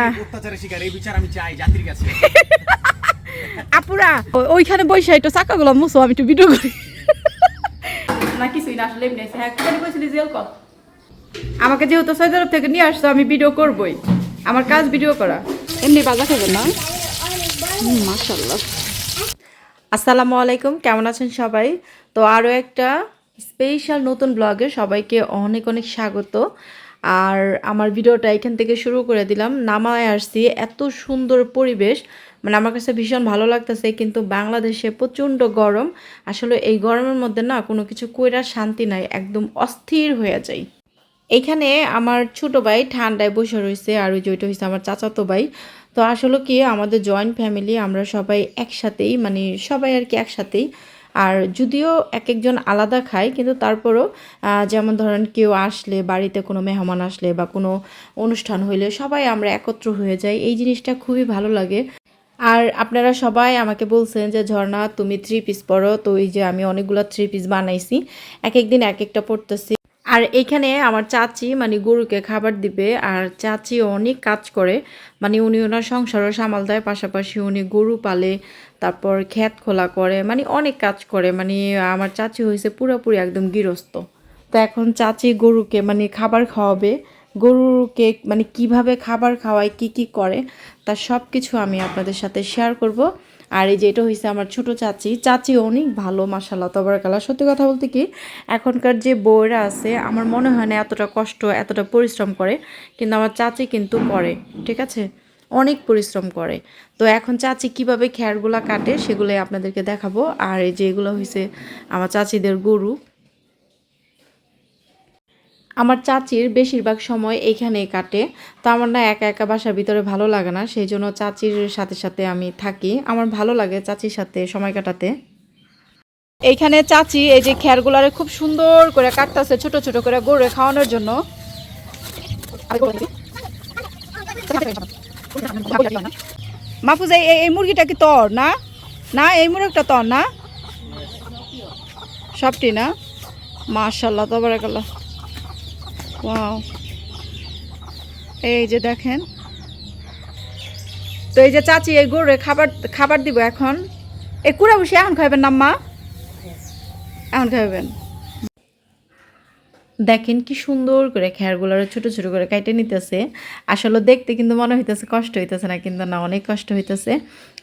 আহ। অত্যাচারের শিকার এই বিচার আমি চাই জাতির কাছে। আপুরা ওইখানে বসে একটু চাকাগুলো মুছো আমি একটু ভিডিও করি। না কিছুই না আসলে এমনি হ্যাঁ জেল কল আমাকে যেহেতু সৌদি আরব থেকে নিয়ে আসছো আমি ভিডিও করবই। আমার কাজ ভিডিও করা। এমনি বাজা খাবেন না? মাশাল্লাহ আসসালামু আলাইকুম কেমন আছেন সবাই? তো আরও একটা স্পেশাল নতুন ব্লগে সবাইকে অনেক অনেক স্বাগত। আর আমার ভিডিওটা এখান থেকে শুরু করে দিলাম। নামায় আসছি, এত সুন্দর পরিবেশ। মানে আমার কাছে ভীষণ ভালো লাগতেছে, কিন্তু বাংলাদেশে প্রচণ্ড গরম। আসলে এই গরমের মধ্যে না কোনো কিছু কইরা শান্তি নাই, একদম অস্থির হয়ে যায় এইখানে আমার ছোট ভাই ঠান্ডায় বসে রয়েছে আর ওই ওইটা হচ্ছে আমার চাচাতো ভাই। তো আসলে কি আমাদের জয়েন্ট ফ্যামিলি আমরা সবাই একসাথেই মানে সবাই আর কি একসাথেই আর যদিও এক একজন আলাদা খায়, কিন্তু তারপরও যেমন ধরেন কেউ আসলে বাড়িতে কোনো মেহমান আসলে বা কোনো অনুষ্ঠান হইলে সবাই আমরা একত্র হয়ে যাই। এই জিনিসটা খুবই ভালো লাগে। আর আপনারা সবাই আমাকে বলছেন যে, ঝর্ণা, তুমি থ্রি পিস পরো তো এই যে আমি অনেকগুলো থ্রি পিস বানাইছি। এক একদিন এক একটা পরতেছি আর এইখানে আমার চাচি মানে গরুকে খাবার দিবে আর চাচি অনেক কাজ করে। মানে উনি ওনার সংসারও সামাল দেয়, পাশাপাশি উনি গরু পালে, তারপর ক্ষেত খোলা করে মানে অনেক কাজ করে। মানে আমার চাচি হয়েছে পুরোপুরি একদম গৃহস্থ। তো এখন চাচি গরুকে মানে খাবার খাওয়াবে। গরুকে মানে কীভাবে খাবার খাওয়ায়, কি কি করে তার সব কিছু আমি আপনাদের সাথে শেয়ার করব। আর এই যে এটা হয়েছে আমার ছোট চাচি। চাচি অনেক ভালো মাসাল্লাহ তবরকালা সত্যি কথা বলতে কি, এখনকার যে বউরা আছে, আমার মনে হয় না এতটা কষ্ট, এতটা পরিশ্রম করে, কিন্তু আমার চাচি কিন্তু করে, ঠিক আছে? অনেক পরিশ্রম করে। তো এখন চাচি কীভাবে খ্যারগুলা কাটে, সেগুলোই আপনাদেরকে দেখাবো। আর এই যে এগুলো হয়েছে আমার চাচিদের গরু। আমার চাচির বেশিরভাগ সময় এইখানেই কাটে, তো আমার না একা একা বাসার ভিতরে ভালো লাগে না সেই জন্য চাচির সাথে সাথে আমি থাকি। আমার ভালো লাগে চাচির সাথে সময় কাটাতে। এইখানে চাচি এই যে খ্যারগুলারে খুব সুন্দর করে কাটতেছে, ছোট ছোট করে গরু খাওয়ানোর জন্য। মাহফুজ, এই মুরগিটা কি তোর না? না, এই মুরগটা তোর না? সবটি না? মাশাল্লাহ তো বারাকাল্লাহ ওয়াও এই যে দেখেন। তো এই যে চাচি এই গরুরে খাবার খাবার দিব এখন। এই কুড়া বসে এখন খাইবেন না মা এখন খাইবেন। দেখেন কি সুন্দর করে খেয়ারগুলো ছোট ছোট করে কাইটে নিতেছে। আসলে দেখতে কিন্তু মনে হইতেছে কষ্ট হইতেছে না, কিন্তু না, অনেক কষ্ট হইতেছে।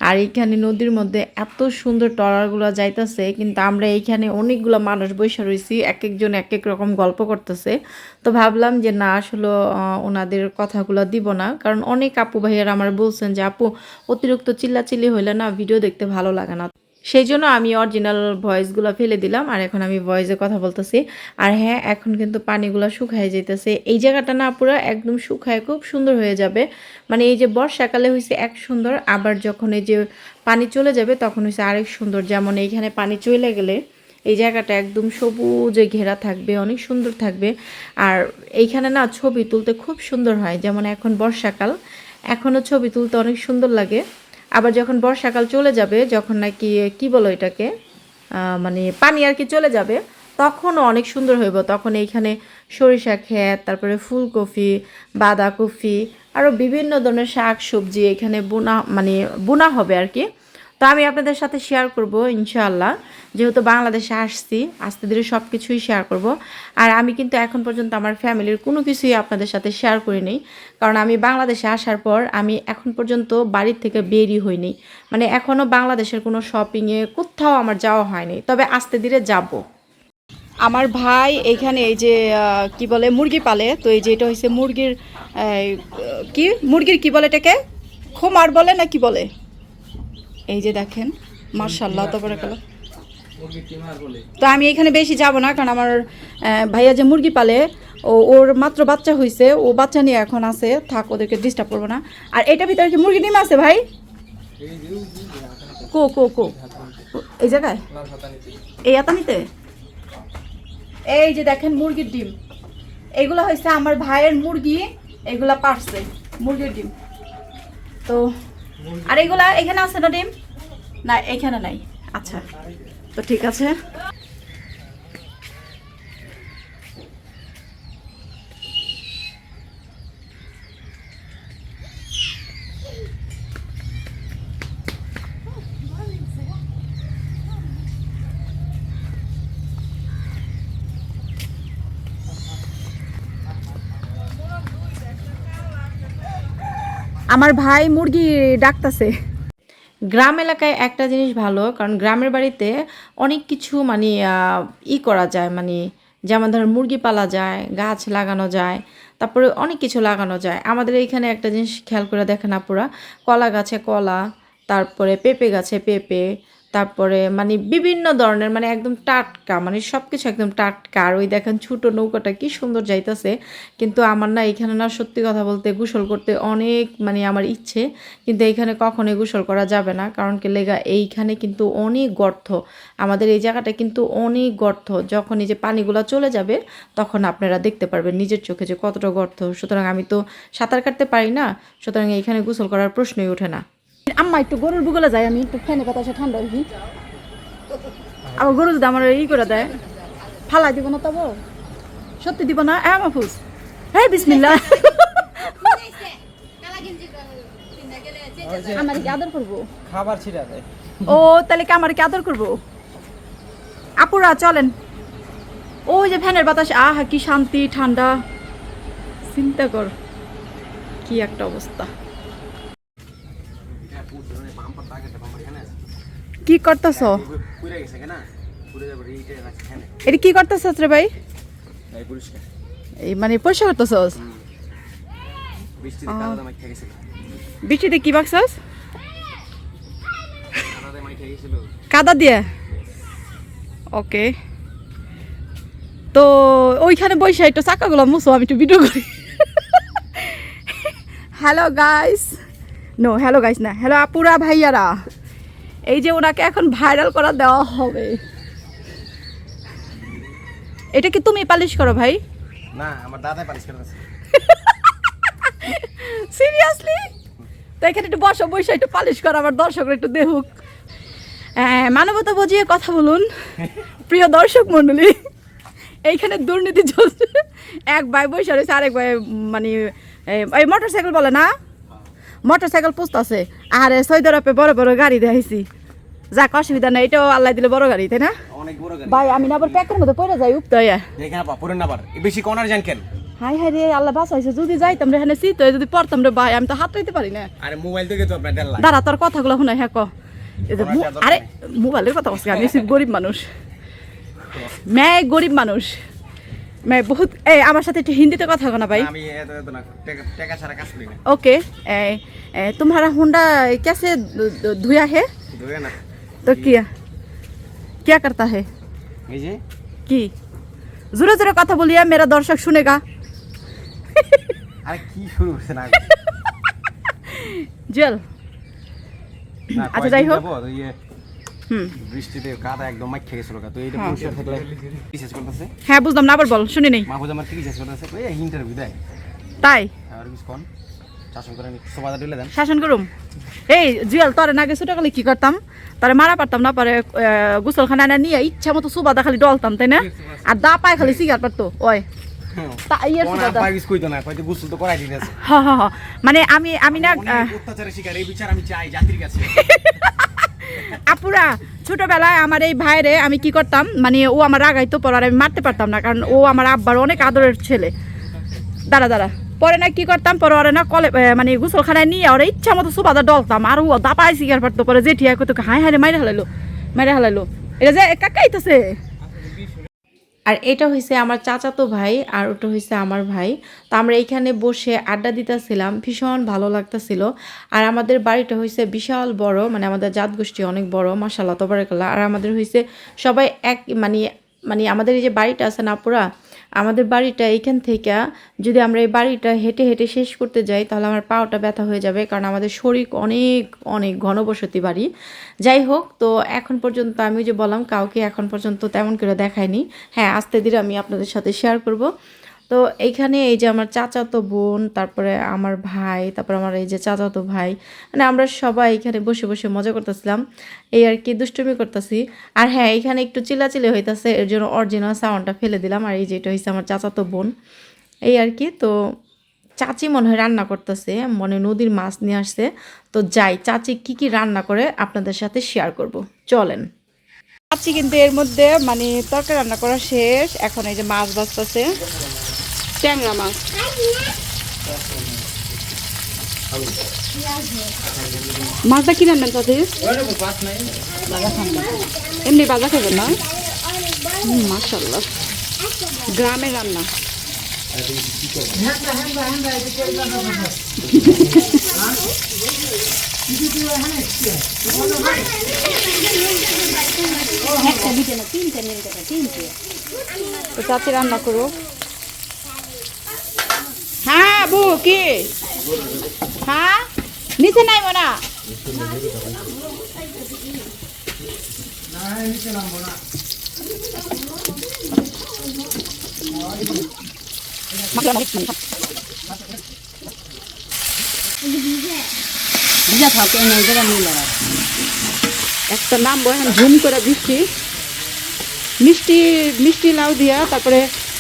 আর এইখানে নদীর মধ্যে এত সুন্দর টরারগুলো যাইতেছে, কিন্তু আমরা এইখানে অনেকগুলো মানুষ বসে রয়েছি এক একজন এক এক রকম গল্প করতেছে। তো ভাবলাম যে না, আসলে ওনাদের কথাগুলো দিব না। কারণ অনেক আপু ভাইয়ারা আমার বলছেন যে, আপু, অতিরিক্ত চিল্লাচিল্লি হইলে না, ভিডিও দেখতে ভালো লাগে না। সেই জন্য আমি অরিজিনাল ভয়েসগুলো ফেলে দিলাম, আর এখন আমি ভয়েসে কথা বলতেছি। আর হ্যাঁ এখন কিন্তু পানিগুলো শুকায় যেতেছে এই জায়গাটা না পুরো একদম শুকায়, খুব সুন্দর হয়ে যাবে। মানে এই যে বর্ষাকালে হয়েছে এক সুন্দর, আবার যখন এই যে পানি চলে যাবে, তখন হয়েছে আরেক সুন্দর। যেমন এইখানে পানি চলে গেলে এই জায়গাটা একদম সবুজে ঘেরা থাকবে, অনেক সুন্দর থাকবে। আর এইখানে না ছবি তুলতে খুব সুন্দর হয়। যেমন এখন বর্ষাকাল এখনও ছবি তুলতে অনেক সুন্দর লাগে। আবার যখন বর্ষাকাল চলে যাবে, যখন নাকি, কি বলো এটাকে? মানে পানি আর কি চলে যাবে, তখনও অনেক সুন্দর হইব। তখন এইখানে সরিষা ক্ষেত, তারপরে ফুলকপি, বাঁধাকপি আরও বিভিন্ন ধরনের শাক সবজি এখানে বোনা মানে বোনা হবে আর কি। তো আমি আপনাদের সাথে শেয়ার করব, ইনশাআল্লাহ। যেহেতু বাংলাদেশে আসছি, আস্তে ধীরে সব কিছুই শেয়ার করব। আর আমি কিন্তু এখন পর্যন্ত আমার ফ্যামিলির কোনো কিছুই আপনাদের সাথে শেয়ার করিনি কারণ আমি বাংলাদেশে আসার পর আমি এখন পর্যন্ত বাড়ির থেকে বেরই হইনি। মানে এখনও বাংলাদেশের কোনো শপিংয়ে কোথাও আমার যাওয়া হয়নি তবে আস্তে ধীরে যাব। আমার ভাই এখানে এই যে কি বলে, মুরগি পালে। তো এই যে এটা হচ্ছে মুরগির কি? মুরগির কি বলে এটাকে? খোমার বলে না কি বলে? এই যে দেখেন মার্শাল্লাহ তারপরে তো আমি এখানে বেশি যাব না কারণ আমার ভাইয়া যে মুরগি পালে ও ওর মাত্র বাচ্চা হয়েছে ও বাচ্চা নিয়ে এখন আছে থাক ওদেরকে ডিস্টার্ব করব না। আর এটা ভিতরে কি মুরগি ডিম আছে ভাই? কো কো কো। এই জায়গায়? এই আতানিতে? এই যে দেখেন মুরগির ডিম। এগুলো হয়েছে আমার ভাইয়ের মুরগি এগুলা পারছে মুরগির ডিম। তো আর এগুলা এখানে আছে না ডিম? না এখানে নাই। আচ্ছা তো ঠিক আছে। আমার ভাই মুরগি ডাকতাছে। গ্রাম এলাকায় একটা জিনিস ভালো, কারণ গ্রামের বাড়িতে অনেক কিছু মানে ই করা যায় মানে যেমন ধর মুরগি পালা যায়, গাছ লাগানো যায়, তারপরে অনেক কিছু লাগানো যায়। আমাদের এইখানে একটা জিনিস খেয়াল করে দেখেন আপুরা, কলা গাছে কলা, তারপরে পেঁপে গাছে পেঁপে তারপরে মানে বিভিন্ন ধরনের মানে একদম টাটকা মানে সব কিছু একদম টাটকা। আর ওই দেখেন ছোটো নৌকাটা কি সুন্দর যাইতেছে। কিন্তু আমার না এখানে না সত্যি কথা বলতে গোসল করতে অনেক মানে আমার ইচ্ছে। কিন্তু এইখানে কখনোই গোসল করা যাবে না। কারণ কি লেগা, এইখানে কিন্তু অনেক গর্ত। আমাদের এই জায়গাটা কিন্তু অনেক গর্ত। যখন এই যে পানিগুলো চলে যাবে, তখন আপনারা দেখতে পারবেন নিজের চোখে যে কতটা গর্ত। সুতরাং আমি তো সাঁতার কাটতে পারি না। সুতরাং এইখানে গোসল করার প্রশ্নই ওঠে না। আম্মা একটু গরুর বুগলে যাই আমি একটু ফ্যানে বাতাসে ঠান্ডা হই আবার গরু যদি আমার ই করে দেয় ফালাই দিব না তব সত্যি দিব না? হ্যাঁ মাহফুজ। হ্যাঁ বিসমিল্লা আমার কি আদর করব? খাবার ছিড়া দেয়। ও তাহলে কি আমার কি আদর করব? আপুরা চলেন। ওই যে ফ্যানের বাতাস আহা কি শান্তি ঠান্ডা। চিন্তা কর কি একটা অবস্থা। কি করতেছ? এটা কি করতেছ রে ভাই? এই মানে পয়সা করতেছস? বৃষ্টিতে কি বাকছস? কাদা দিয়ে? ওকে। তো ওইখানে বসে একটু চাকাগুলো মুছো আমি একটু ভিডিও করি। Hello guys no hello guys না হ্যালো আপুরা ভাইয়ারা। এই যে ওনাকে এখন ভাইরাল করা দেওয়া হবে। এটা কি তুমি পালিশ করো ভাই? না আমার দাদাই পালিশ করতেছে সিরিয়াসলি তো এখানে একটু বসো বসে একটু পালিশ করো আমার দর্শকরা একটু দেখুক। হ্যাঁ, মানবতা বুঝিয়ে কথা বলুন। প্রিয় দর্শক মণ্ডলী এইখানে দুর্নীতি চলছে। এক ভাই বসে রয়েছে আরেক ভাই মানে এই- এই মোটর সাইকেল বলে না? মোটর সাইকেল পোস্ট আছে আর সৌদি আরবে বড় বড় গাড়ি দেখাইছি। যাক অসুবিধা নাই এটাও আল্লাহ দিলে বড় গাড়ি তাই না? অনেক বড় গাড়ি। ভাই আমি না আবার প্যাকের মধ্যে পড়ে যাই উপতে হইয়া এখানে পা পুরেন না বার বেশি কেন? হাই হাই রে আল্লাহ বাঁচাইছে যদি যাইতাম রে এখানে শীত যদি পড়তাম রে ভাই আমি তো হাত রাইতে পারি না। আরে মোবাইল থেকে তো আপনার দেড় দাঁড়া তোর কথাগুলো শুনে হ্যাঁ ক। আরে মোবাইলের কথা বলছি আমি গরিব মানুষ। মেয়ে গরিব মানুষ। মেয়ে বহুত এই আমার সাথে একটু হিন্দিতে কথা কো না ভাই আমি এত এত না টাকা- টাকা ছাড়া কাজ করি না ओके ए, ए, तुम्हारा होंडा कैसे धु- धु- धुया है ধরে না तो किया क्या करता है এই যে की জোরে জোরে কথা বলিয়া মেরা দর্শক শুনেগা আরে কি শুরু করছে না জেল না, আচ্ছা, কয়েকদিন যাই হোক। বৃষ্টিতে কাদা একদম মাইক খেয়ে গেছিল তো এইটা হ্যাঁ। পরিষ্কার থাকলে করতেছে? হ্যাঁ বুঝলাম। না আবার বল শুনি নেই। মাহফুজ আমার কি করতেছে? এই ইন্টারভিউ দেয় তাই? আর কিছু কোন? শাসন করে সোবাদা ঢেলে দেন। শাসন করুম? এই জুয়েল তোরে নাগে ছোটকালে কি করতাম। তারে মারা পারতাম না পরে গোসলখানা না নিয়ে ইচ্ছা মতো সুবাদা খালি ডলতাম তাই না? আর দা পায় খালি সিগার পারতো ওই। না মানে আমি আমি না অত্যাচারের শিকার এই বিচার আমি চাই জাতির কাছে। আপুরা ছোটবেলায় আমার এই ভাইরে আমি কি করতাম মানে ও আমার আগাইতো পর আর আমি মারতে পারতাম না, কারণ ও আমার আব্বার অনেক আদরের ছেলে। দাঁড়া দাঁড়া। পরে না কি করতাম, পরে ওরে না কলে মানে গোসলখানায় নিয়ে ওরা ইচ্ছা মতো সুবাদা ডলতাম, আর ও দাপায় সিগার পারতো পরে জেঠিয়া কত হাই হাই মাইরে হালাইলো মাইরে হালাইলো। এটা যে কাকাইতেছে আর এটা হয়েছে আমার চাচাতো ভাই আর ওটা হয়েছে আমার ভাই। তো আমরা এইখানে বসে আড্ডা দিতেছিলাম, ভীষণ ভালো লাগতেছিল। আর আমাদের বাড়িটা হয়েছে বিশাল বড় মানে আমাদের জাত গোষ্ঠী অনেক বড় মাসাল্লা তবরাকাল্লাহ। আর আমাদের হয়েছে সবাই এক মানে মানে আমাদের এই যে বাড়িটা আছে না পুরা আমাদের বাড়িটা এইখান থেকে যদি আমরা এই বাড়িটা হেঁটে হেঁটে শেষ করতে যাই, তাহলে আমার পাওটা ব্যথা হয়ে যাবে, কারণ আমাদের শরীর অনেক অনেক ঘনবসতি বাড়ি। যাই হোক, তো এখন পর্যন্ত আমি যে বললাম, কাউকে এখন পর্যন্ত তেমন করে দেখায়নি হ্যাঁ আস্তে ধীরে আমি আপনাদের সাথে শেয়ার করব। তো এইখানে এই যে আমার চাচাতো বোন, তারপরে আমার ভাই, তারপর আমার এই যে চাচাতো ভাই মানে আমরা সবাই এখানে বসে বসে মজা করতেছিলাম। এই আর কি দুষ্টুমি করতেছি। আর হ্যাঁ এখানে একটু চিলাচিলি হইতাছে, এর জন্য অরিজিনাল সাউন্ডটা ফেলে দিলাম। আর এই যে এটা হচ্ছে আমার চাচাতো বোন। এই আর কি, তো চাচি মনে হয় রান্না করতেছে, মনে নদীর মাছ নিয়ে আসছে। তো যাই, চাচি কি কি রান্না করে আপনাদের সাথে শেয়ার করব। চলেন। চাচি কিন্তু এর মধ্যে মানে তরকারি রান্না করা শেষ, এখন এই যে মাছ বাজতেছে ট্যাংরা মাছ। মাছটা কি রান্না চাচি এমনি বাজা খাবেন না? মাশাল্লাহ গ্রামের রান্না। তো চাচি রান্না করো বউ কি? হ্যাঁ? নিচে নাই না একটা নাম বহেন ঝুম করে বৃষ্টি মিষ্টি মিষ্টি লাউ দিয়া, তারপরে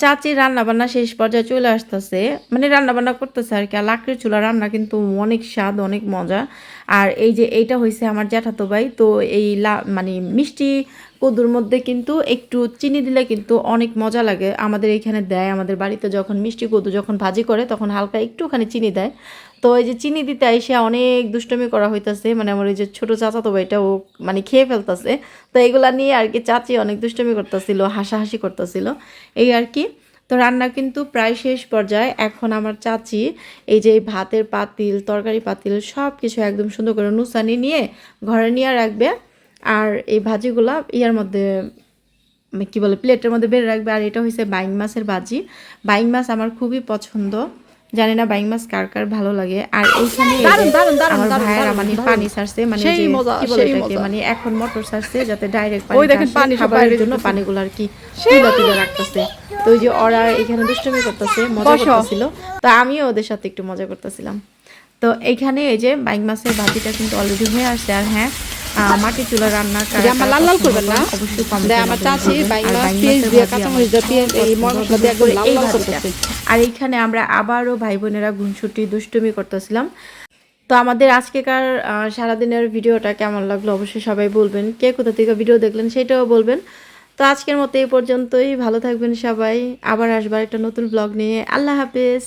চাচি রান্না বান্না শেষ পর্যায়ে চলে আসতেছে। মানে রান্না বান্না করতেছে আর কি, আর লাকড়ির চুলা রান্না কিন্তু অনেক স্বাদ, অনেক মজা। আর এই যে এইটা হয়েছে আমার জ্যাঠাতো ভাই, তো এই মানে মিষ্টি কদুর মধ্যে কিন্তু একটু চিনি দিলে কিন্তু অনেক মজা লাগে। আমাদের এখানে দেয়, আমাদের বাড়িতে যখন মিষ্টি কদু যখন ভাজি করে তখন হালকা একটুখানি চিনি দেয়। তো এই যে চিনি দিতে এসে অনেক দুষ্টমি করা হইতাছে মানে আমার এই যে ছোটো চাচা তো ভাইটা ও মানে খেয়ে ফেলতাছে। তো এগুলা নিয়ে আর কি চাচি অনেক দুষ্টমি করতেছিল, হাসাহাসি করতেছিল। এই আর কি। তো রান্না কিন্তু প্রায় শেষ পর্যায়ে এখন আমার চাচি এই যে ভাতের পাতিল, তরকারি পাতিল সব কিছু একদম সুন্দর করে নুসানি নিয়ে ঘরে নিয়ে রাখবে। আর এই ভাজিগুলা ইয়ার মধ্যে মানে কি বলে প্লেটের মধ্যে বেড়ে রাখবে। আর এটা হয়েছে বাইং মাছের ভাজি। বাইং মাছ আমার খুবই পছন্দ। জানি না বাইং মাছ কার কার ভালো লাগে। আর এইখানে আমার ভাইয়েরা মানে পানি ছাড়ছে মানে কি বলে এটাকে মানে এখন মোটর ছাড়ছে যাতে ডাইরেক্ট পানি খাবারের জন্য পানিগুলো আর কি তুলে তুলে রাখতেছে। তো ওই যে ওরা এখানে দুষ্টুমি করতেছে মজা করতেছিল। তো আমিও ওদের সাথে একটু মজা করতেছিলাম। তো এইখানে এই যে বাইক মাছের ভাজিটা কিন্তু অলরেডি হয়ে আসছে। আর হ্যাঁ মাটির চুলা রান্না কারা আমার লাল লাল করবেন না? অবশ্যই দেয় আমার চাচি পেঁয়াজ দিয়ে, কাঁচামরিচ দিয়ে, পেঁয়াজ, এই মশলা দিয়ে করে এই আর এইখানে আমরা আবারও ভাই বোনেরা ঘুনছুটি দুষ্টুমি করতেছিলাম। তো আমাদের আজকেকার সারাদিনের ভিডিওটা কেমন লাগল অবশ্যই সবাই বলবেন। কে কোথা থেকে ভিডিও দেখলেন সেটাও বলবেন। তো আজকের মতো এই পর্যন্তই। ভালো থাকবেন সবাই। আবার আসবার একটা নতুন ব্লগ নিয়ে। আল্লাহ হাফেজ।